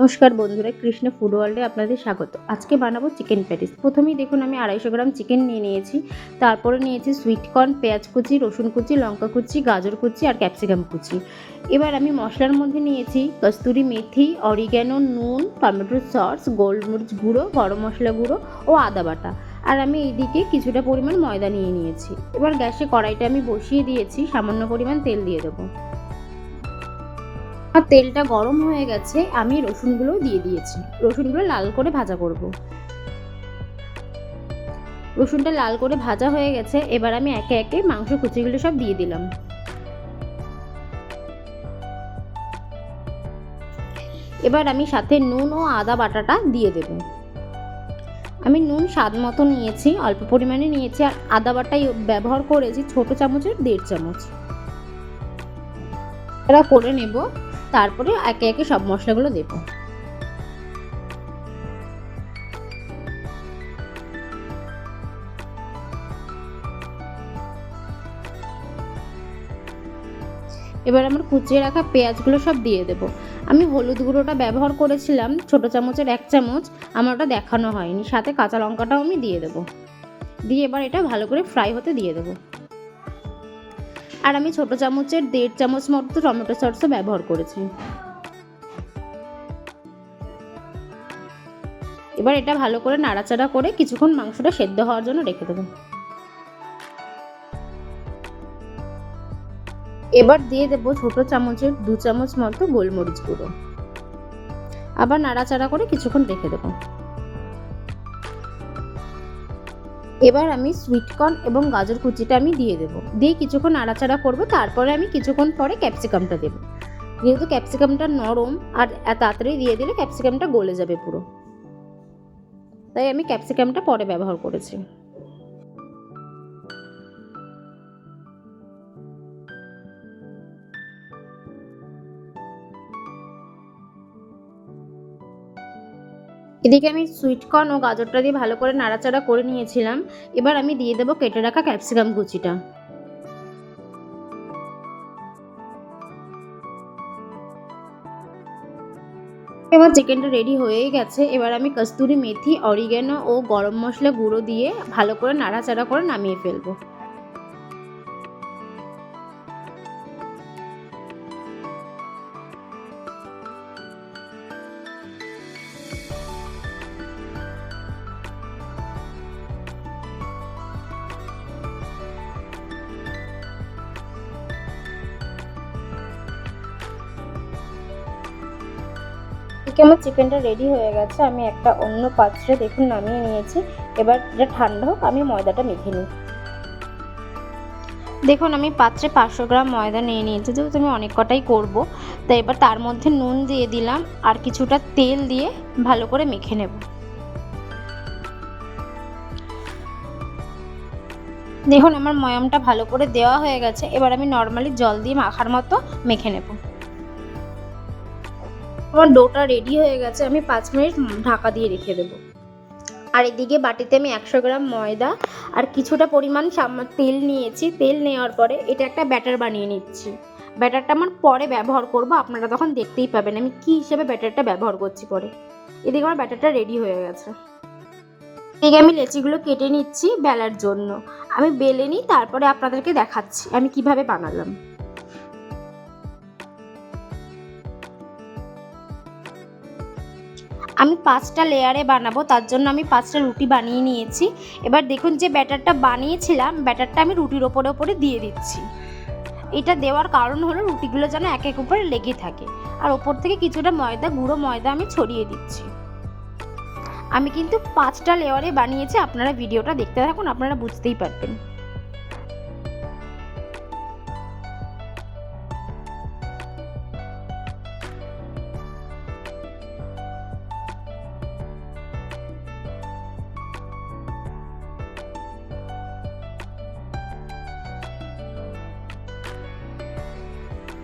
নমস্কার বন্ধুরা, কৃষ্ণ ফুড ওয়ার্ল্ডে আপনাদের স্বাগত। আজকে বানাবো চিকেন প্যাটিস প্রথমেই দেখুন, আমি আড়াইশো গ্রাম চিকেন নিয়ে নিয়েছি। তারপরে নিয়েছি সুইট কর্ন পেঁয়াজ কুচি, রসুন কুচি, লঙ্কা কুচি, গাজর কুচি আর ক্যাপসিকাম কুচি। এবার আমি মশলার মধ্যে নিয়েছি কস্তুরি মেথি অরিগ্যানো নুন, টমেটো সস, গোলমরিচ গুঁড়ো, গরম মশলা গুঁড়ো ও আদা বাটা। আর আমি এইদিকে কিছুটা পরিমাণ ময়দা নিয়ে নিয়েছি। এবার গ্যাসে কড়াইটা আমি বসিয়ে দিয়েছি, সামান্য পরিমাণ তেল দিয়ে দেবো। আর তেলটা গরম হয়ে গেছে, আমি রসুনগুলো দিয়ে দিয়েছি। রসুনগুলো লাল করে ভাজা করব। রসুনটা লাল করে ভাজা হয়ে গেছে, এবার আমি একে একে মাংস কুচিগুলো সব দিয়ে দিলাম। এবার আমি সাথে নুন ও আদা বাটাটা দিয়ে দেব। আমি নুন স্বাদ মতো নিয়েছি, অল্প পরিমাণে নিয়েছি, আর আদা বাটাই ব্যবহার করেছি ছোট চামচের দেড় চামচ। এটা করে নেব। তারপরে একে একে সব মশলাগুলো দেব। এবার আমার কুচিয়ে রাখা পেঁয়াজগুলো সব দিয়ে দেব। আমি হলুদ গুঁড়োটা ব্যবহার করেছিলাম, ছোট চামচের এক চামচ, আমার ওটা দেখানো হয়নি। সাথে কাঁচা লঙ্কাটাও আমি দিয়ে দেবো। দিয়ে এবার এটা ভালো করে ফ্রাই হতে দিয়ে দেবো। আর আমি ছোট চামচের দেড় চামচ মতো টমেটো সসও ব্যবহার করেছি। এবার এটা ভালো করে নাড়াচাড়া করে কিছুক্ষণ মাংসটা সেদ্ধ হওয়ার জন্য রেখে দেবো। এবার দিয়ে দেবো ছোট চামচের দু চামচ মতো গোলমরিচ গুঁড়ো। আবার নাড়াচাড়া করে কিছুক্ষণ রেখে দেবো। এবার আমি সুইটকর্ন এবং গাজর কুচিটা আমি দিয়ে দেবো। দিয়ে কিছুক্ষণ আড়াচাড়া করব, তারপরে আমি কিছুক্ষণ পরে ক্যাপসিকামটা দেবো। যেহেতু ক্যাপসিকামটা নরম আর তাড়াতাড়ি দিয়ে দিলে ক্যাপসিকামটা গলে যাবে পুরো। তাই আমি ক্যাপসিকামটা পরে ব্যবহার করেছি। এদিকে আমি সুইটকর্ন ও গাজরটা দিয়ে ভালো করে নাড়াচাড়া করে নিয়েছিলাম। এবার আমি দিয়ে দেবো কেটে রাখা ক্যাপসিকাম কুচিটা। এবার চিকেনটা রেডি হয়েই গেছে। এবার আমি কস্তুরি মেথি অরিগ্যানো ও গরম মশলা গুঁড়ো দিয়ে ভালো করে নাড়াচাড়া করে নামিয়ে ফেলব। এদিকে আমার চিকেনটা রেডি হয়ে গেছে, আমি একটা অন্য পাত্রে দেখুন নামিয়ে নিয়েছি। এবার এটা ঠান্ডা হোক, আমি ময়দাটা মেখে নিই। দেখুন, আমি পাত্রে পাঁচশো গ্রাম ময়দা নিয়ে নিয়েছি, যেহেতু আমি অনেক কটাই করব। তাই এবার তার মধ্যে নুন দিয়ে দিলাম, আর কিছুটা তেল দিয়ে ভালো করে মেখে নেব। দেখুন, আমার ময়ামটা ভালো করে দেওয়া হয়ে গেছে, এবার আমি নর্মালি জল দিয়ে মাখার মতো মেখে নেব। আমার ডোটা রেডি হয়ে গেছে, আমি পাঁচ মিনিট ঢাকা দিয়ে রেখে দেবো। আর এদিকে বাটিতে আমি একশো গ্রাম ময়দা আর কিছুটা পরিমাণ তেল নিয়েছি। তেল নেওয়ার পরে এটা একটা ব্যাটার বানিয়ে নিচ্ছি। ব্যাটারটা আমার পরে ব্যবহার করব, আপনারা তখন দেখতেই পাবেন আমি কি হিসেবে ব্যাটারটা ব্যবহার করছি পরে। এদিকে আমার ব্যাটারটা রেডি হয়ে গেছে। এদিকে আমি লেচিগুলো কেটে নিচ্ছি বেলার জন্য। আমি বেলে নিই, তারপরে আপনাদেরকে দেখাচ্ছি আমি কীভাবে বানালাম। আমি পাঁচটা লেয়ারে বানাবো, তার জন্য আমি পাঁচটা রুটি বানিয়ে নিয়েছি। এবার দেখুন যে ব্যাটারটা বানিয়েছিলাম, ব্যাটারটা আমি রুটির ওপরে ওপরে দিয়ে দিচ্ছি। এটা দেওয়ার কারণ হলো রুটিগুলো যেন এক এক উপরে লেগে থাকে। আর ওপর থেকে কিছুটা ময়দা, গুঁড়ো ময়দা আমি ছড়িয়ে দিচ্ছি। আমি কিন্তু পাঁচটা লেয়ারে বানিয়েছি, আপনারা ভিডিওটা দেখতে থাকুন, আপনারা বুঝতেই পারবেন।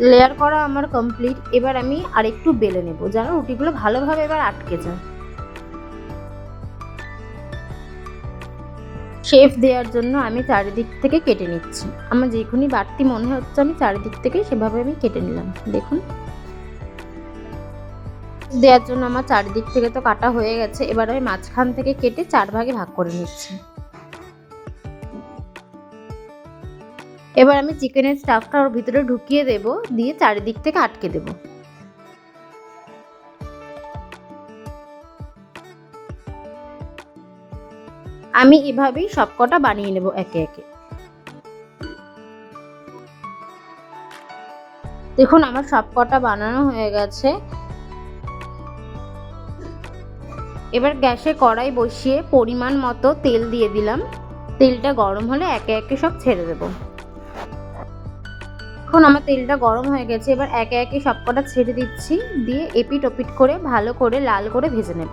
লেয়ার করা আমার কমপ্লিট এবার আমি আরেকটু বেলে নেব। যেন রুটিগুলো ভালোভাবে এবার আটকে যায়। শেফ দেওয়ার জন্য আমি চারিদিক থেকে কেটে নিচ্ছি। আমার যেখানে বাড়তি মনে হচ্ছে, আমি চারিদিক থেকে সেভাবে আমি কেটে নিলাম। দেখুন। দেওয়ার জন্য আমার চারিদিক থেকে তো কাটা হয়ে গেছে। এবার আমি মাঝখান থেকে কেটে চার ভাগে ভাগ করে নিচ্ছি। এবার আমি চিকেনের স্টাফটা ওর ভিতরে ঢুকিয়ে দেব, দিয়ে চারিদিক থেকে আটকে দেব। আমি এভাবেই সবকটা বানিয়ে নেব একে একে। দেখুন, আমার সবকটা বানানো হয়ে গেছে। এবার গ্যাসে কড়াই বসিয়ে পরিমাণ মতো তেল দিয়ে দিলাম। তেলটা গরম হলে একে একে সব ছেড়ে দেবো। এখন আমার তেলটা গরম হয়ে গেছে, এবার একে একে সবকটা ছেড়ে দিচ্ছি, দিয়ে এপিট ওপিট করে ভালো করে লাল করে ভেজে নেব।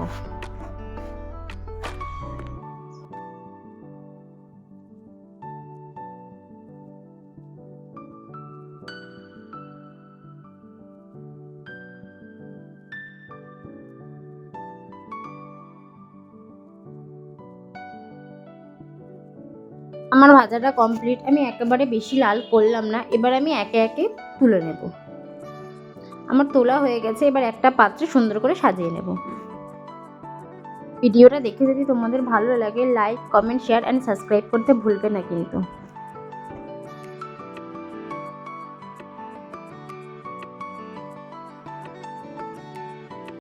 আমার ভাজাটা কমপ্লিট আমি একেবারে বেশি লাল করলাম না, এবার আমি একে একে তুলে নেব। আমার তোলা হয়ে গেছে, এবার একটা পাত্রে সুন্দর করে সাজিয়ে নেব। ভিডিওটা দেখে যদি তোমাদের ভালো লাগে like comment share and subscribe করতে ভুলবে না কিন্তু।